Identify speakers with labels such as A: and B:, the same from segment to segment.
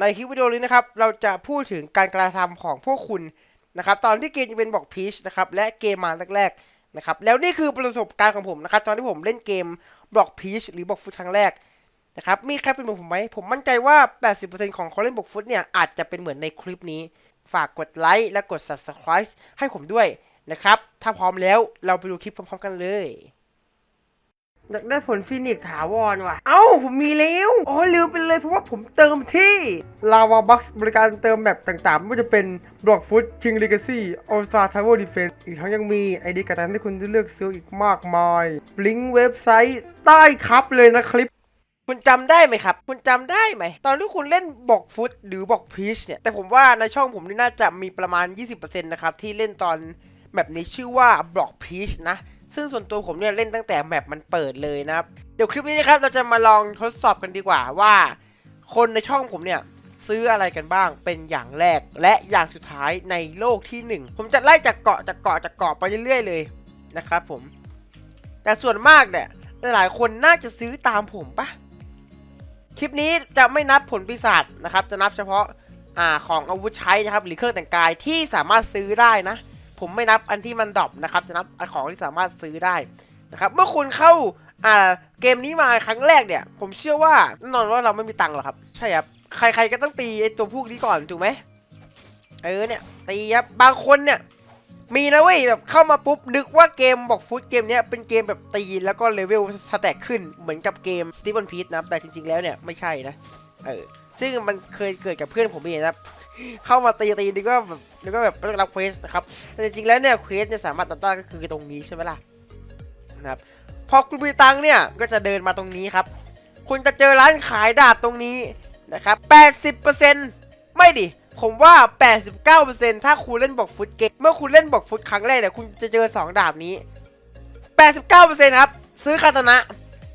A: ในคลิปวิดีโอนี้นะครับ เราจะพูดถึงการกระทำของพวกคุณนะครับ ตอนที่เกมจะเป็นบอกพีชนะครับ และเกมมาแรกๆนะครับ แล้วนี่คือประสบการณ์ของผมนะครับ ตอนที่ผมเล่นเกมบอกพีชหรือบอกฟุตครั้งแรกนะครับ มีใครเป็นเหมือนผมไหม ผมมั่นใจว่า 80%ของคนเล่นบอกฟุตเนี่ย อาจจะเป็นเหมือนในคลิปนี้ ฝากกดไลค์และกด subscribe ให้ผมด้วยนะครับ ถ้าพร้อมแล้วเราไปดูคลิปพร้อมๆกันเลย อยากได้ผลฟินิกซ์ถาวรว่ะ เอ้า ผมมีแล้ว อ๋อลืมไปเลยเพราะว่าผมเติมที่ Lava Box บริการเติมแบบต่างๆ ไม่ว่าจะเป็น Block Foot King Legacy All Star Tower Defense อีกทั้งยังมีไอเดียการให้คุณเลือกซื้ออีกมากมายลิงก์เว็บไซต์ใต้ครับเลยนะคลิปคุณจำได้ไหมครับ คุณจำได้ไหม ตอนที่คุณเล่นบอกฟุตหรือบอกพีชเนี่ย แต่ผมว่าในช่องผมนี่น่าจะมีประมาณ 20%นะครับ ที่เล่นตอนแบบนี้ชื่อว่าบล็อกพีชนะ ซึ่งส่วนตัวผมเนี่ยเล่นตั้งแต่แมปมันเปิดเลยนะครับ เดี๋ยวคลิปนี้นะครับเราจะมาลองทดสอบกันดีกว่าว่า คนในช่องผมเนี่ยซื้ออะไรกันบ้างเป็นอย่างแรกและอย่างสุดท้ายในโลกที่หนึ่งผมจะไล่จากเกาะจากเกาะจากเกาะไปเรื่อยๆเลยนะครับผม แต่ส่วนมากเนี่ยหลายคนน่าจะซื้อตามผมปะคลิปนี้จะไม่นับผลปีศาจนะครับ จะนับเฉพาะอ่าของอาวุธใช้นะครับ หรือเครื่องแต่งกายที่สามารถซื้อได้นะ ผมไม่นับอันที่มันดรอปนะครับ จะนับของที่สามารถซื้อได้นะครับ เมื่อคุณเข้าอ่าเกมนี้มาครั้งแรกเนี่ย ผมเชื่อว่าแน่นอนว่าเราไม่มีตังค์หรอกครับ ใช่ครับ ใครๆก็ต้องตีไอ้ตัวพวกนี้ก่อนถูกไหมเออเนี่ยตีครับบางคนเนี่ยมีนะเว้ยแบบเข้ามาปุ๊บนึกว่าเกมบอกฟุตเกมเนี้ยเป็นเกมแบบตีแล้วก็เลเวลสแต็กขึ้นเหมือนกับเกม s t e v e n p e a c e นะแต่จริงๆแล้วเนี่ยไม่ใช่นะเออซึ่งมันเคยเกิดกับเพื่อนผมเองนะครับ เข้ามาตีตีนึกว่าแบบนึกว่าแบบรับเควสนะครับแต่จริงๆแล้วเนี่ยเควสเนี่ยสามารถตัดได้ก็คือตรงนี้ใช่ไหมล่ะนะครับพอคุณมีตังเนี่ยก็จะเดินมาตรงนี้ครับ คุณจะเจอร้านขายดาบตรงนี้นะครับ80%ไม่ดิผมว่า 89%ถ้าคุณเล่นบอกฟุตเกมเมื่อคุณเล่นบอกฟุตครั้งแรกเนี่ยคุณจะเจอ 2 ดาบนี้ 89%ครับ ซื้อคาตานะ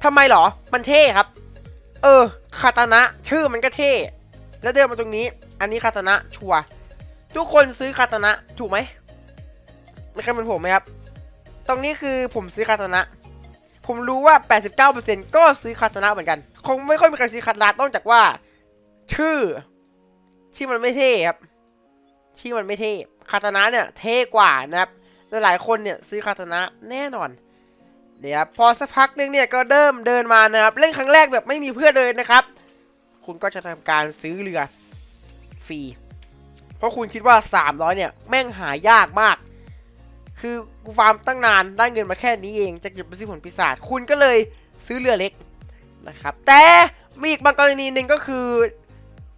A: ทำไมหรอ มันเท่ครับ เออ คาตานะ ชื่อมันก็เท่ แล้วเดินมาตรงนี้ อันนี้คาตนะชัวร์ทุกคนซื้อคาตนะถูกไหมไม่ใช่เป็นผมไหมครับ ตรงนี้คือผมซื้อคาตนะ ผมรู้ว่า 89%ก็ซื้อคาตนะเหมือนกัน คงไม่ค่อยมีใครซื้อคาตานะนอกจากว่า ชื่อ ที่มันไม่เท่ครับ ที่มันไม่เท่คาตนะเนี่ย เท่กว่านะครับหลายคนเนี่ยซื้อคาตนะแน่นอนเดี๋ยวพอสักพักนึงเนี่ยก็เริ่มเดินมานะครับ เล่นครั้งแรกแบบไม่มีเพื่อนเลยนะครับ คุณก็จะทำการซื้อเรือฟรี เพราะคุณคิดว่า 300 เนี่ย แม่งหายากมาก คือกูฟาร์มตั้งนานได้เงินมาแค่นี้เอง จะเก็บไปซื้อผลปีศาจคุณก็เลยซื้อเรือเล็กนะครับ แต่มีอีกบางกรณีหนึ่งก็คือ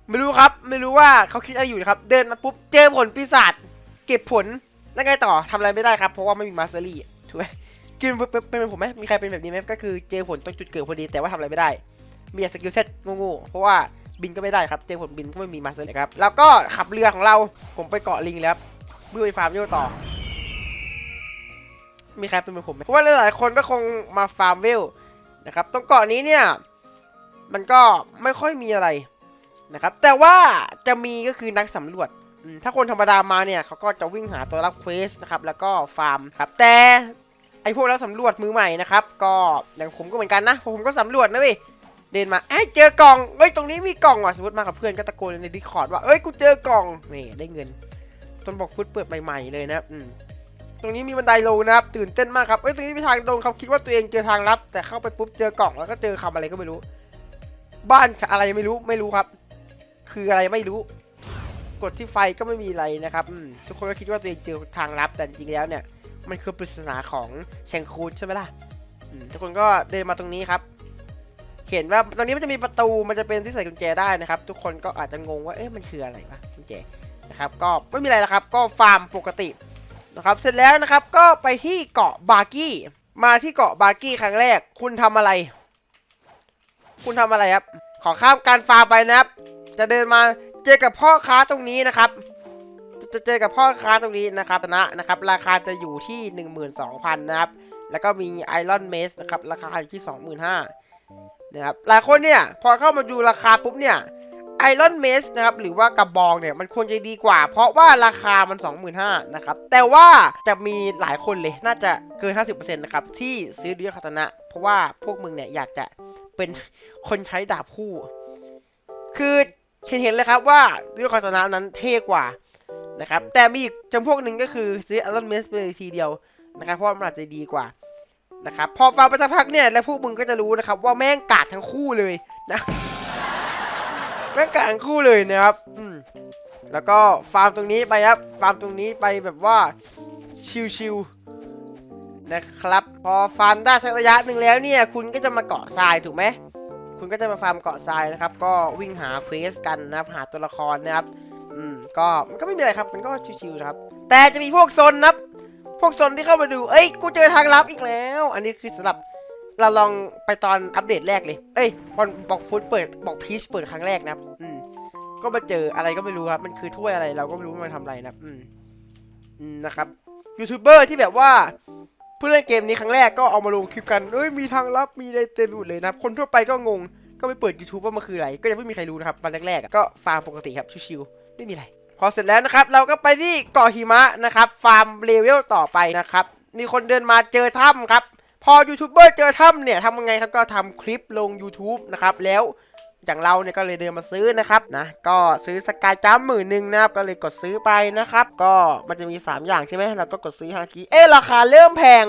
A: ไม่รู้ครับ ไม่รู้ว่าเขาคิดอะไรอยู่นะครับ เดินมาปุ๊บเจอผลปีศาจเก็บผลแล้วไงต่อทำอะไรไม่ได้ครับ เพราะว่าไม่มีมาสเตอรี่ถูกไหมกินเป็นผมไหมมีใครเป็นแบบนี้ไหมก็คือเจอผลตรงจุดเกิดพอดีแต่ว่าทำอะไรไม่ได้ มีสกิลเซ็ตง่ๆเพราะว่าบินก็ไม่ได้ครับ เจอผลบินก็ไม่มีมาเตอรี่ครับ แล้วก็ขับเรือของเราผมไปเกาะลิงแล้วเพื่อไปฟาร์มเวลต่อ มีใครเป็นเหมือนผมไหมเพราะว่าหลายๆคนก็คงมาฟาร์มเวลนะครับตรงเกาะนี้เนี่ย มันก็ไม่ค่อยมีอะไรนะครับ แต่ว่าจะมีก็คือนักสำรวจถ้าคนธรรมดามาเนี่ยเขาก็จะวิ่งหาตัวรับเควสนะครับ แล้วก็ฟาร์มครับ แต่ไอพวกนักสำรวจมือใหม่นะครับ ก็อย่างผมก็เหมือนกันนะผมก็สำรวจนะเว้ย เดินมาเอ้ยเจอกล่องเอ้ยตรงนี้มีกล่องว่ะสมมติมากับเพื่อนก็ตะโกนในดิสคอร์ดว่าเอ้ยกูเจอกล่องนี่ได้เงินต้นบอกฟุตเปิดใหม่ๆเลยนะอืมตรงนี้มีบันไดลงนะครับ ตื่นเต้นมากครับเอ้ยตรงนี้มีทางลงครับคิดว่าตัวเองเจอทางลับ แต่เข้าไปปุ๊บเจอกล่องแล้วก็เจอคำอะไรก็ไม่รู้ บ้านอะไรไม่รู้ไม่รู้ครับ คืออะไรไม่รู้ กดที่ไฟก็ไม่มีอะไรนะครับทุกคนก็คิดว่าตัวเองเจอทางลับแต่จริงๆแล้วเนี่ย มันคือปริศนาของแชงคูดใช่ไหมล่ะทุกคนก็เดินมาตรงนี้ครับ เห็นว่าตรงนี้มันจะมีประตูมันจะเป็นที่ใส่กุญแจได้นะครับ ทุกคนก็อาจจะงงว่าเอ๊ะมันคืออะไรวะกุญแจนะครับ ก็ไม่มีอะไรแล้วครับ ก็ฟาร์มปกตินะครับ เสร็จแล้วนะครับ ก็ไปที่เกาะบาร์กี้ มาที่เกาะบาร์กี้ครั้งแรก คุณทำอะไร คุณทำอะไรครับ ขอข้ามการฟาร์มไปนะครับ จะเดินมาเจอกับพ่อค้าตรงนี้นะครับ จะเจอกับพ่อค้าตรงนี้นะครับนะนะครับ ราคาจะอยู่ที่ 12,000 นะครับ แล้วก็มีไอรอนเมสนะครับ ราคาอยู่ที่ 25,000 นะครับหลายคนเนี่ยพอเข้ามาดูราคาปุ๊บเนี่ยไอรอนเมสนะครับหรือว่ากระบองเนี่ยมันควรจะดีกว่า เพราะว่าราคามัน 25,000นะครับแต่ว่าจะมีหลายคนเลยน่าจะเกิน 50%นะครับที่ซื้อดียคาตนะ เพราะว่าพวกมึงเนี่ยอยากจะเป็นคนใช้ดาบคู่ คือเห็นเห็นเลยครับว่าด้วยคาตานะนั้นเท่กว่านะครับแต่มีอีกจำพวกหนึ่งก็คือซื้อไอรอนเมสไปเลยทีเดียวนะครับเพราะมันอาจจะดีกว่า นะครับพอฟังไปสักพักเนี่ยแล้วพวกมึงก็จะรู้นะครับ ว่าแม่งกาดทั้งคู่เลยนะแม่งกาดทั้งคู่เลยนะครับอืมแล้วก็ฟาร์มตรงนี้ไปครับฟาร์มตรงนี้ไปแบบว่าชิวๆนะครับ พอฟาร์มได้สักระยะหนึ่งแล้วเนี่ย คุณก็จะมาเกาะทรายถูกไหมคุณก็จะมาฟาร์มเกาะทรายนะครับ ก็วิ่งหาเควสกันนะครับหาตัวละครนะครับ อืมก็มันก็ไม่มีอะไรครับ มันก็ชิวๆนะครับ แต่จะมีพวกโซนนะครับ วกโซนที่เข้ามาดู เอ้ย กูเจอทางลับอีกแล้ว อันนี้คือสำหรับเราลองไปตอนอัปเดตแรกเลย เอ้ยตอนบอกฟุตเปิดบอกพีชเปิดครั้งแรกนะอืมก็มาเจออะไรก็ไม่รู้ครับ มันคือถ้วยอะไรเราก็ไม่รู้ว่ามันทำอะไรนะอืมอืมนะครับยูทูบเบอร์ที่แบบว่าเพิ่งเล่นเกมนี้ครั้งแรกก็เอามาลงคลิปกันเอ้ยมีทางลับมีอะไรเต็มไปหมดเลยนะครับคนทั่วไปก็งง ก็ไปเปิด YouTube ว่ามันคืออะไร ก็ยังไม่มีใครรู้นะครับวันแรกๆก็ฟาร์มปกติครับชิวๆไม่มีอะไร อเสร็จแล้วนะครับ เราก็ไปที่เกาะหิมะนะครับ ฟาร์มเลเวลต่อไปนะครับ มีคนเดินมาเจอถ้ำครับ พอยูทูบเบอร์เจอถ้ำเนี่ยทำยังไงครับก็ทำคลิปลง YouTube นะครับ แล้วอย่างเราเนี่ยก็เลยเดินมาซื้อนะครับนะก็ซื้อสกายจัมหมื่นหนึ่งนะครับก็เลยกดซื้อไปนะครับ ก็มันจะมี 3 อย่างใช่ไหมเราก็กดซื้อฮากิเอ๊ะราคาเริ่มแพง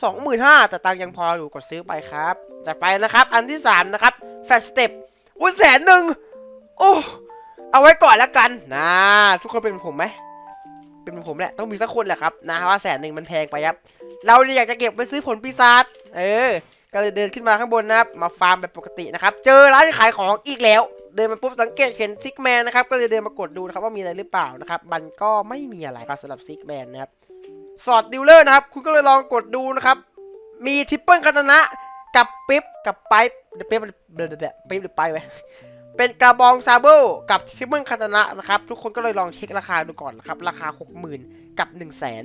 A: 25,000แต่ตังยังพออยู่กดซื้อไปครับต่ไปนะครับ อันที่3นะครับแฟชสเต็ปอุ้ยแสนหนึ่งโอ้ เอาไว้ก่อนแล้วกันนะทุกคนเป็นผมไหมเป็นผมแหละต้องมีสักคนแหละครับนะว่าแสนหนึ่งมันแพงไปครับ เราเนี่ยอยากจะเก็บไปซื้อผลปีศาจเออ ก็เลยเดินขึ้นมาข้างบนนะครับมาฟาร์มแบบปกตินะครับ เจอร้านขายของอีกแล้วเดินมาปุ๊บสังเกตเห็นซิกแมนนะครับก็เลยเดินมากดดูนะครับว่ามีอะไรหรือเปล่านะครับมันก็ไม่มีอะไรครับสำหรับซิกแมนนะครับสอดดิวเลอร์นะครับ คุณก็เลยลองกดดูนะครับ มีทิปเปิลคาตานะกับปิ๊บกับไปเดี๋ยวปิ๊บเดี๋ยวเดี๋ยวเดี๋ยวปิ๊บหรือไปไป เป็นกระบองซาเบิลกับทิปเปิลคาตานะนะครับ ทุกคนก็เลยลองเช็คราคาดูก่อนนะครับ ราคา 60,000 กับ 1 0 0 0 0แสน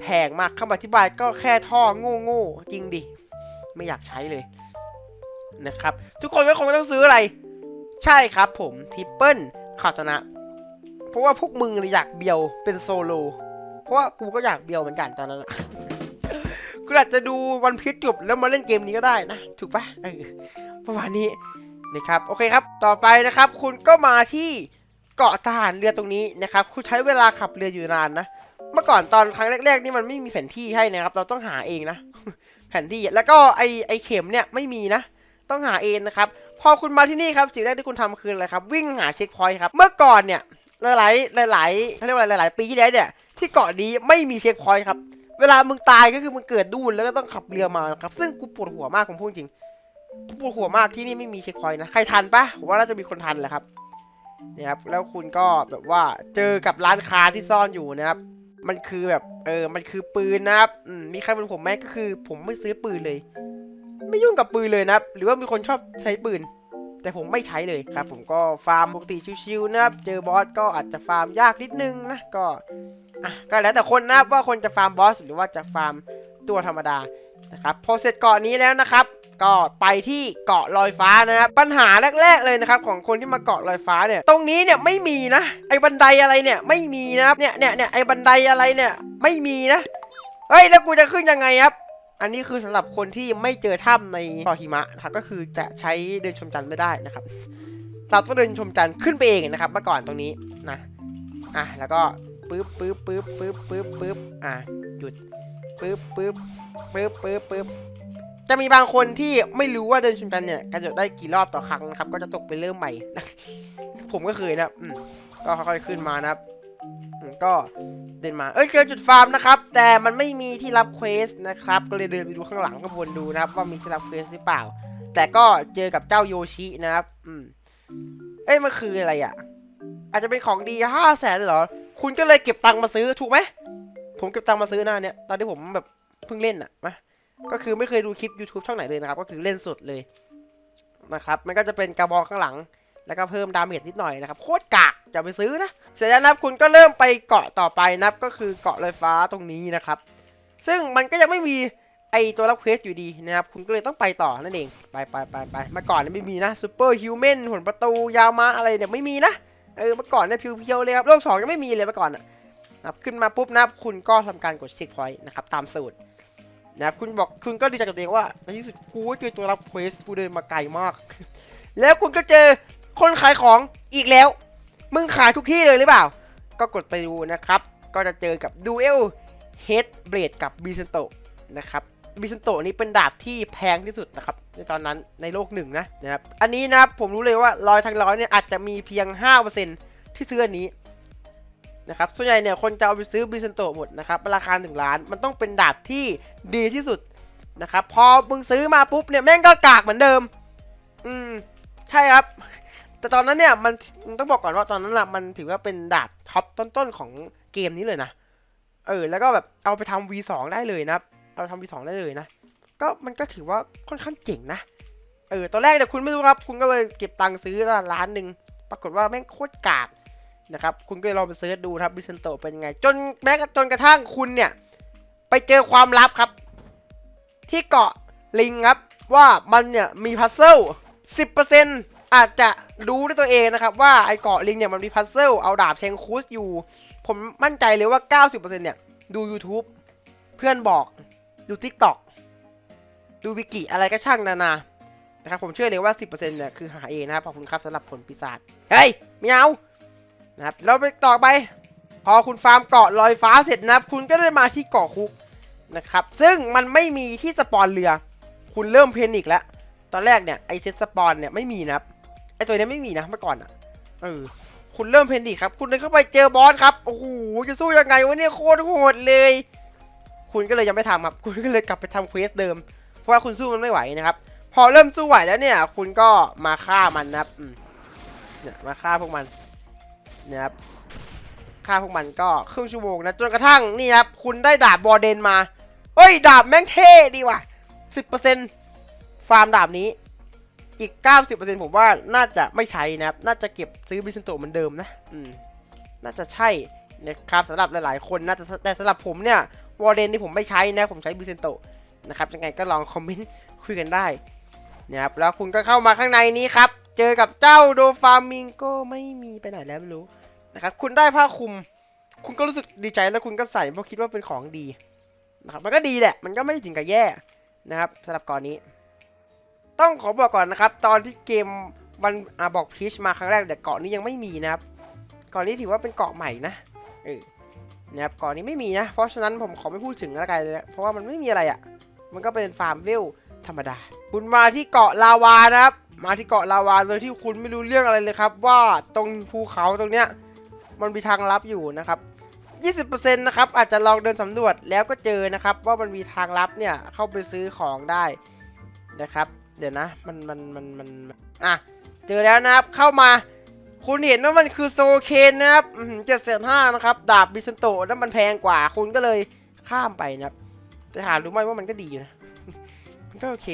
A: แพงมากคำอธิบายก็แค่ท่อโง่ๆจริงดิ ไม่อยากใช้เลยนะครับ ทุกคนก็คงต้องซื้ออะไร ใช่ครับผมทิปเปิลคาตานะ เพราะว่าพวกมึงอยากเบียวเป็นโซโล เพราะว่ากูก็อยากเบียวเหมือนกันตอนนั้นกูอาจจะดูวันพีชจบแล้วมาเล่นเกมนี้ก็ได้นะ ถูกปะประมาณนี้ นะครับโอเคครับต่อไปนะครับ คุณก็มาที่เกาะทหารเรือตรงนี้นะครับคุณใช้เวลาขับเรืออยู่นานนะ เมื่อก่อนตอนครั้งแรกๆนี่มันไม่มีแผนที่ให้นะครับ เราต้องหาเองนะ แผนที่แล้วก็ไอไอเข็มเนี่ยไม่มีนะ ต้องหาเองนะครับพอคุณมาที่นี่ครับสิ่งแรกที่คุณทำคืออะไรครับวิ่งหาเช็คพอยต์ครับเมื่อก่อนเนี่ยหลายๆหลายๆเขาเรียกว่าหลาย ๆ ปีที่แล้วเนี่ยที่เกาะนี้ไม่มีเช็คพอยต์ครับเวลามึงตายก็คือมึงเกิดดูนแล้วก็ต้องขับเรือมาครับซึ่งกูปวดหัวมากผมพูดจริง ปวดหัวมากที่นี่ไม่มีเช็คพอยต์นะ ใครทันปะผมว่าน่าจะมีคนทันแหละครับเนี่ยครับ แล้วคุณก็แบบว่าเจอกับร้านค้าที่ซ่อนอยู่นะครับ มันคือแบบเออ มันคือปืนนะครับอืมมีใครเป็นผมไหมก็คือ ผมไม่ซื้อปืนเลย ไม่ยุ่งกับปืนเลยนะครับ หรือว่ามีคนชอบใช้ปืน แต่ผมไม่ใช้เลยครับ ผมก็ฟาร์มปกติชิวๆนะครับ เจอบอสก็อาจจะฟาร์มยากนิดนึงนะ ก็อะก็แล้วแต่คนนะครับว่าคนจะฟาร์มบอสหรือว่าจะฟาร์มตัวธรรมดานะครับ พอเสร็จเกาะนี้แล้วนะครับ ก็ไปที่เกาะลอยฟ้านะครับปัญหาแรก ๆเลยนะครับของคนที่มาเกาะลอยฟ้าเนี่ย ตรงนี้เนี่ยไม่มีนะ ไอ้บันไดอะไรเนี่ยไม่มีนะครับเนี่ยเนี่ยเนี่ยไอ้บันไดอะไรเนี่ยไม่มีนะเฮ้ยแล้วกูจะขึ้นยังไงครับอันนี้คือสำหรับคนที่ไม่เจอถ้ำในเกาะหิมะนะครับก็คือจะใช้เดินชมจันทร์ไม่ได้นะครับเราต้องเดินชมจันทร์ขึ้นไปเองนะครับเมื่อก่อนตรงนี้นะอะแล้วก็ปึ๊บปึ๊บปึ๊บปึ๊บปึ๊บปึ๊บอะหยุดปึ๊บปึ๊บปึ๊บปึ๊บปึ๊บ จะมีบางคนที่ไม่รู้ว่าเดินชมจันทร์เนี่ยกระโดดได้กี่รอบต่อครั้งนะครับ ก็จะตกไปเริ่มใหม่นะผมก็เคยนะครับอืมก็ค่อยๆขึ้นมานะครับอืมก็เดินมา เอ้ยเจอจุดฟาร์มนะครับ แต่มันไม่มีที่รับเควสนะครับ ก็เลยเดินไปดูข้างหลังข้างบนดูนะครับ ว่ามีที่รับเควสหรือเปล่า แต่ก็เจอกับเจ้าโยชินะครับ อืม เอ้ยมันคืออะไรอะ อาจจะเป็นของดีห้าแสนเลยเหรอ คุณก็เลยเก็บตังค์มาซื้อถูกไหม ผมเก็บตังค์มาซื้อหน้าเนี่ย ตอนที่ผมแบบเพิ่งเล่นอะมา ก็คือไม่เคยดูคลิป YouTube ช่องไหนเลยนะครับ ก็คือเล่นสดเลยนะครับ มันก็จะเป็นกระบอกข้างหลัง แล้วก็เพิ่มดาเมจนิดหน่อยนะครับ โคตรกากจะไปซื้อนะ เสร็จแล้วนะครับคุณก็เริ่มไปเกาะต่อไปนับก็คือเกาะลอยฟ้าตรงนี้นะครับ ซึ่งมันก็ยังไม่มีไอตัวรับเควสอยู่ดีนะครับ คุณก็เลยต้องไปต่อนั่นเอง ไปไปไปไปเมื่อก่อนเนี่ยไม่มีนะซูเปอร์ฮิวแมนผลประตูยาวมาอะไรเนี่ยไม่มีนะ เออเมื่อก่อนเนี่ยเพียวๆเลยครับ โลกสองยังไม่มีเลยเมื่อก่อนนะครับขึ้นมาปุ๊บนะครับคุณก็ทำการกดเช็คพอยต์นะครับตามสูตร นะครับคุณบอกคุณก็ดีใจกับตัวเองว่าในที่สุดกูก็เจอตัวรับเควสกูเดินมาไกลมาก แล้วคุณก็เจอคนขายของอีกแล้ว มึงขายทุกที่เลยหรือเปล่า ก็กดไปดูนะครับ ก็จะเจอกับ Duel Head Blade กับ b i s e n t o นะครับบิส e n t o นี้เป็นดาบที่แพงที่สุดนะครับในตอนนั้นในโลกหนึ่งนะนะครับอันนี้นะครับผมรู้เลยว่าร้อยทั้งร้อยเนี่ยอาจจะมีเพียง 5%ที่ซื้ออันนี้ นะครับส่วนใหญ่เนี่ยคนจะเอาไปซื้อบิส e n t o หมดนะครับราคา1ล้านมันต้องเป็นดาบที่ดีที่สุดนะครับพอมึงซื้อมาปุ๊บเนี่ยแม่งก็กากเหมือนเดิม อืมใช่ครับ แต่ตอนนั้นเนี่ยมันต้องบอกก่อนว่าตอนนั้นละมันถือว่าเป็นดาบท็อปต้นๆของเกมนี้เลยนะเออแล้วก็แบบเอาไปทำ V2 ได้เลยนะเอาทำ V2 ได้เลยนะก็มันก็ถือว่าค่อนข้างเจ๋งนะเออตอนแรกเนี่ยคุณไม่รู้ครับ คุณก็เลยเก็บตังค์ซื้อละล้านหนึ่งปรากฏว่าแม่งโคตรกาก นะครับคุณก็ลองไปเซิร์ชดูครับบิสเซนโตเป็นยังไง จนแม้กระจนกระทั่งคุณเนี่ย ไปเจอความลับครับ ที่เกาะลิงครับ ว่ามันเนี่ยมีพัซเซิล10%อาจจะรู้ด้วยตัวเองนะครับ ว่าไอเกาะลิงเนี่ยมันมีพัซเซิลเอาดาบเชงคูสอยู่ ผมมั่นใจเลยว่า 90%เนี่ย ดู YouTube เพื่อนบอกดู TikTok ดูวิกิอะไรก็ช่างนานานะครับผมเชื่อเลยว่า 10%เนี่ยคือหาเองนะครับขอบคุณครับสำหรับผลปีศาจเฮ้ยไม่เอา นะครับเราไปต่อไป พอคุณฟาร์มเกาะลอยฟ้าเสร็จนะครับ คุณก็ได้มาที่เกาะคุกนะครับ ซึ่งมันไม่มีที่สปอนเรือ คุณเริ่มเพนิกแล้ว ตอนแรกเนี่ยไอเซตสปอนเนี่ยไม่มีนะครับไอตัวนี้ไม่มีนะเมื่อก่อนอะเออคุณเริ่มเพนิกครับ คุณเดินเข้าไปเจอบอสครับโอ้โหจะสู้ยังไงวะเนี่ยโคตรโหดเลย คุณก็เลยยังไม่ทำครับ คุณก็เลยกลับไปทำเควสเดิม เพราะว่าคุณสู้มันไม่ไหวนะครับ พอเริ่มสู้ไหวแล้วเนี่ย คุณก็มาฆ่ามันนะครับเนี่ยมาฆ่าพวกมัน นะครับฆ่าพวกมันก็ครึ่งชั่วโมงนะจนกระทั่งนี่ครับคุณได้ดาบบอร์เดนมาเฮ้ย ดาบแม่งเท่ดีว่ะสิบเปอร์เซ็นฟาร์มดาบนี้ อีก90%ผมว่าน่าจะไม่ใช้นะครับ น่าจะเก็บซื้อบิสโตเหมือนเดิมนะ อืม น่าจะใช่นะครับสำหรับหลายๆ คนนะแต่แต่สำหรับผมเนี่ยวอร์เดนที่ผมไม่ใช้นะ ผมใช้บิสโตนะครับยังไงก็ลองคอมเมนต์คุยกันได้นะครับแล้วคุณก็เข้ามาข้างในนี้ครับ เจอกับเจ้าโดฟามิงโกไม่มีไปไหนแล้วไม่รู้นะครับคุณได้ผ้าคลุม คุณก็รู้สึกดีใจแล้วคุณก็ใส่เพราะคิดว่าเป็นของดีนะครับมันก็ดีแหละ มันก็ไม่ถึงกับแย่นะครับสำหรับก่อนนี้ ต้องขอบอกก่อนนะครับ ตอนที่เกมวันอาบอกพีชมาครั้งแรกแต่เกาะนี้ยังไม่มีนะครับเกาะนี้ถือว่าเป็นเกาะใหม่นะเออนะครับเกาะนี้ไม่มีนะ เพราะฉะนั้นผมขอไม่พูดถึงแล้วกันเลยนะเพราะว่ามันไม่มีอะไรอะ่ะ มันก็เป็นฟาร์มวิลธรรมดา คุณมาที่เกาะลาวานะครับ มาที่เกาะลาวาโดยที่คุณไม่รู้เรื่องอะไรเลยครับ ว่าตรงภูเขาตรงเนี้ยมันมีทางลับอยู่นะครับ20%นะครับอาจจะลองเดินสำรวจแล้วก็เจอนะครับ ว่ามันมีทางลับเนี่ยเข้าไปซื้อของได้นะครับ เดี๋ยวนะมันมันมันมันอะเจอแล้วนะครับเข้ามา คุณเห็นว่ามันคือโซเคนนะครับเจ็ดแสนห้านะครับ ดาบบิสันโตนั้นมันแพงกว่า คุณก็เลยข้ามไปนะครับ แต่หารู้ไหมว่ามันก็ดีนะมันก็โอเค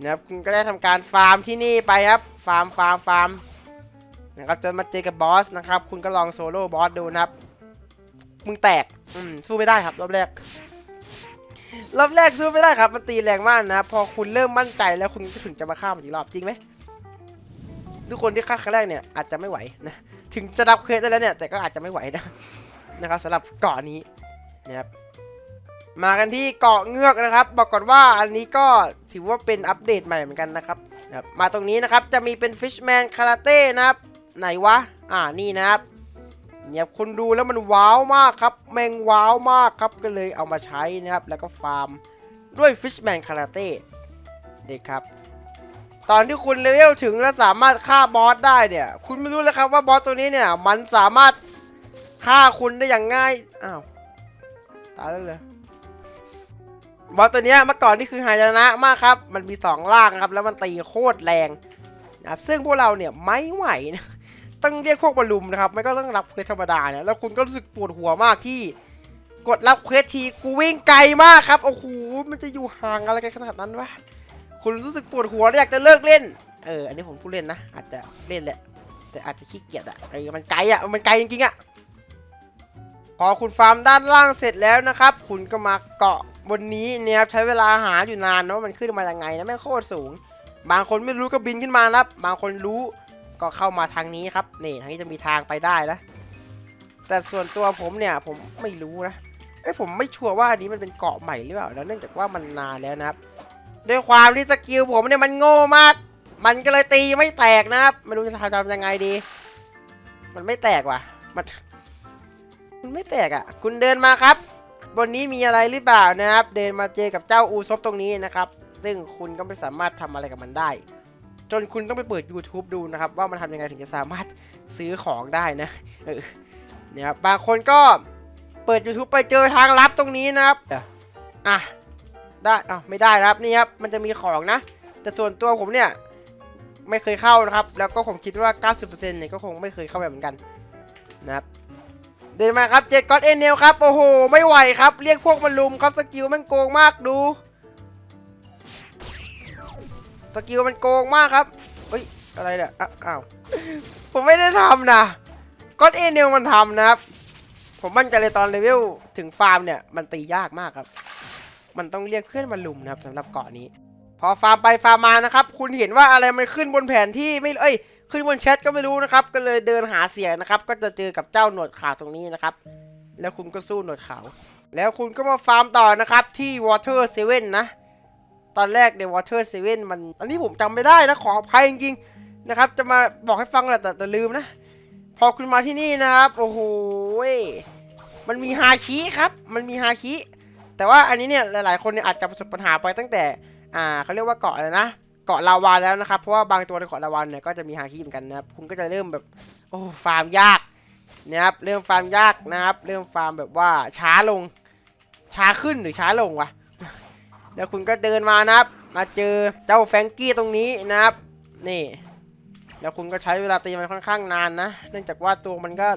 A: นะครับคุณก็ได้ทำการฟาร์มที่นี่ไปครับ ฟาร์มฟาร์มฟาร์มนะครับจะมาเจอกับบอสนะครับ คุณก็ลองโซโล่บอสดูนะครับ มึงแตก อืม สู้ไม่ได้ครับ รอบแรก รอบแรกสู้ไม่ได้ครับ มันตีแรงมากนะ พอคุณเริ่มมั่นใจแล้วคุณถึงจะมาฆ่ามันอีกรอบจริงไหม ทุกคนที่ฆ่าครั้งแรกเนี่ย อาจจะไม่ไหวนะ ถึงจะรับเคสได้แล้วเนี่ย แต่ก็อาจจะไม่ไหวนะ นะครับสำหรับเกาะนี้นะครับ มากันที่เกาะเงือกนะครับ บอกก่อนว่าอันนี้ก็ถือว่าเป็นอัปเดตใหม่เหมือนกันนะครับ มาตรงนี้นะครับจะมีเป็น Fishman Karate นะครับ ไหนวะ อ่านี่นะครับเนี่ยคนดูแล้วมันว้าวมากครับ แมงว้าวมากครับก็เลยเอามาใช้นะครับ แล้วก็ฟาร์มด้วย Fishman Karate เด็กครับ ตอนที่คุณเลเวลถึงและสามารถฆ่าบอสได้เนี่ย คุณไม่รู้เลยครับว่าบอสตัวนี้เนี่ย มันสามารถฆ่าคุณได้อย่างง่าย อ้าว ตายแล้วเลย บอสตัวเนี้ยเมื่อก่อนนี่คือหายนะมากครับ มันมีสองล่างครับ แล้วมันตีโคตรแรงนะครับซึ่งพวกเราเนี่ยไม่ไหวนะต้องเรียกพวกบอลลูมนะครับ ไม่ก็ต้องรับเควสธรรมดาเนี่ยแล้วคุณก็รู้สึกปวดหัวมากที่ กดรับเควสทีกูวิ่งไกลมากครับโอ้โหมันจะอยู่ห่างอะไรกันขนาดนั้นวะคุณรู้สึกปวดหัวแล้อยากจะเลิกเล่นเอออันนี้ผมพูดเล่นนะอาจจะเล่นแหละแต่อาจจะขี้เกียจอะเออมันไกลอะมันไกลจริงๆอะพอคุณฟาร์มด้านล่างเสร็จแล้วนะครับ คุณก็มาเกาะ บนนี้เนี่ยครับใช้เวลาหาอยู่นานเนาะมันขึ้นมาอยังไงนะแม่โคตรสูง บางคนไม่รู้ก็บินขึ้นมาครับ บางคนรู้ก็เข้ามาทางนี้ครับนี่ทางนี้จะมีทางไปได้นะแต่ส่วนตัวผมเนี่ยผมไม่รู้นะเอ้ผมไม่ชัวร์ว่าอันนี้มันเป็นเกาะใหม่หรือเปล่าแล้วเนื่องจากว่ามันนานแล้วนะครับด้วยความที่สกิลผมเนี่ยมันโง่มาก มันก็เลยตีไม่แตกนะครับไม่รู้จะทำยังไงดี มันไม่แตกว่ะมันมันไม่แตกอะ คุณเดินมาครับ บนนี้มีอะไรหรือเปล่านะครับ เดินมาเจอกับเจ้าอูซบตรงนี้นะครับ ซึ่งคุณก็ไม่สามารถทำอะไรกับมันได้ จนคุณต้องไปเปิด YouTube ดูนะครับ ว่ามันทำยังไงถึงจะสามารถซื้อของได้นะเออเนี่ยครับบางคนก็เปิด YouTube ไปเจอทางลับตรงนี้นะครับอะได้อะไม่ได้นะครับนี่ครับมันจะมีของนะ แต่ส่วนตัวผมเนี่ยไม่เคยเข้านะครับ แล้วก็ผมคิดว่า 90%เนี่ยก็คงไม่เคยเข้าไปเหมือนกันนะครับ เดินมาครับเจ็ดก็อดเอเนลครับโอ้โหไม่ไหวครับเรียกพวกมันลุมครับสกิลมันโกงมากดูสกิลมันโกงมากครับเฮ้ยอะไรเนี่ยอ้าวผมไม่ได้ทำนะก็อดเอเนลมันทำนะครับ ผมมั่นใจเลยตอนเลเวลถึงฟาร์มเนี่ยมันตียากมากครับ มันต้องเรียกเพื่อนมาลุมนะครับสำหรับเกาะนี้ พอฟาร์มไปฟาร์มมานะครับ คุณเห็นว่าอะไรมันขึ้นบนแผนที่ไม่เอ้ย ขึ้นบนแชทก็ไม่รู้นะครับ ก็เลยเดินหาเสียงนะครับ ก็จะเจอกับเจ้าหนวดขาวตรงนี้นะครับ แล้วคุณก็สู้หนวดขาว แล้วคุณก็มาฟาร์มต่อนะครับที่ Water Seven นะ ตอนแรกใน Water Seven มัน อันนี้ผมจำไม่ได้นะขออภัยจริงๆนะครับ จะมาบอกให้ฟังแหละแต่แต่ลืมนะ พอคุณมาที่นี่นะครับ โอ้โหมันมีฮาคิครับ มันมีฮาคิ แต่ว่าอันนี้เนี่ยหลายๆ คนเนี่ยอาจจะประสบปัญหาไปตั้งแต่ อ่าเขาเรียกว่าเกาะอะไรนะ เกาะลาวาแล้วนะครับ เพราะว่าบางตัวในเกาะลาวาเนี่ยก็จะมีฮาคิเหมือนกันนะครับ คุณก็จะเริ่มแบบโอ้ฟาร์มยากนะครับเริ่มฟาร์มยากนะครับ เริ่มฟาร์มแบบว่าช้าลง ช้าขึ้นหรือช้าลงวะแล้วคุณก็เดินมานะครับ มาเจอเจ้าแฟงกี้ตรงนี้นะครับ นี่ แล้วคุณก็ใช้เวลาตีมันค่อนข้างนานนะ เนื่องจากว่าตัวมันก็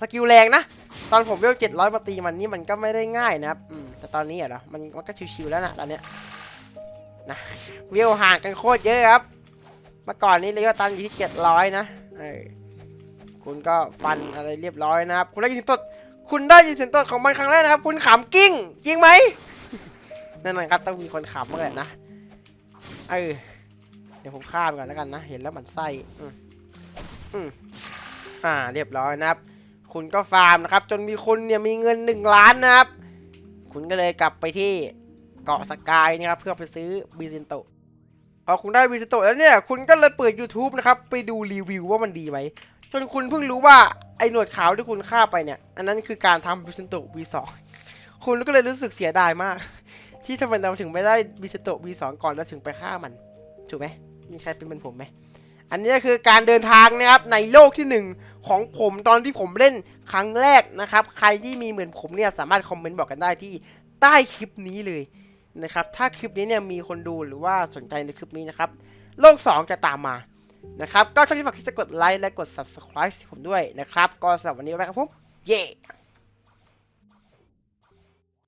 A: สกิลแรงนะ ตอนผมเวลเจ็ดร้อยมาตีมันนี่มันก็ไม่ได้ง่ายนะครับแต่ตอนนี้อะเหรอมันมันก็ชิวๆแล้วนะตอนเนี้ย นะเวห่างกันโคตรเยอะครับ เมื่อก่อนนี้เลยก็ตันอยู่ที่เจ็ดร้อยนะคุณก็ฟันอะไรเรียบร้อยนะครับ คุณได้ยินเสียงตดคุณได้ยินเสียงตดของมันครั้งแรกนะครับ คุณขำกิ้งจริงไหมนั่นนะครับต้องมีคนขำมาเลยนะเออเดี๋ยวผมข้ามก่อนแล้วกันนะ เห็นแล้วมันไส้อืมอืมอ่า เรียบร้อยนะครับ คุณก็ฟาร์มนะครับ จนมีคนเนี่ยมีเงินหนึ่งล้านนะครับ คุณก็เลยกลับไปที่ เกาะสกายนะครับเพื่อไปซื้อบิซินโตพอคุณได้บิซินโตแล้วเนี่ยคุณก็เลยเปิด YouTube นะครับไปดูรีวิวว่ามันดีไหมจนคุณเพิ่งรู้ว่าไอ้หนวดขาวที่คุณฆ่าไปเนี่ย อันนั้นคือการทำบิซินโต V2 คุณก็เลยรู้สึกเสียดายมาก ที่ทำไมเราถึงไม่ได้บิซินโต V2 ก่อนแล้วถึงไปฆ่ามันถูกไหมนี่ใครเป็นเหมือนผมไหมอันนี้คือการเดินทางนะครับในโลกที่หนึ่งของผมตอนที่ผมเล่นครั้งแรกนะครับ ใครที่มีเหมือนผมเนี่ยสามารถคอมเมนต์บอกกันได้ที่ใต้คลิปนี้เลย นะครับ ถ้าคลิปนี้เนี่ยมีคนดูหรือว่าสนใจในคลิปนี้นะครับ โลก 2 จะตามมานะครับ ก็ช่วยฝากที่จะกดไลค์และกด subscribe ผมด้วยนะครับ ก็สำหรับวันนี้ไปครับผม เย้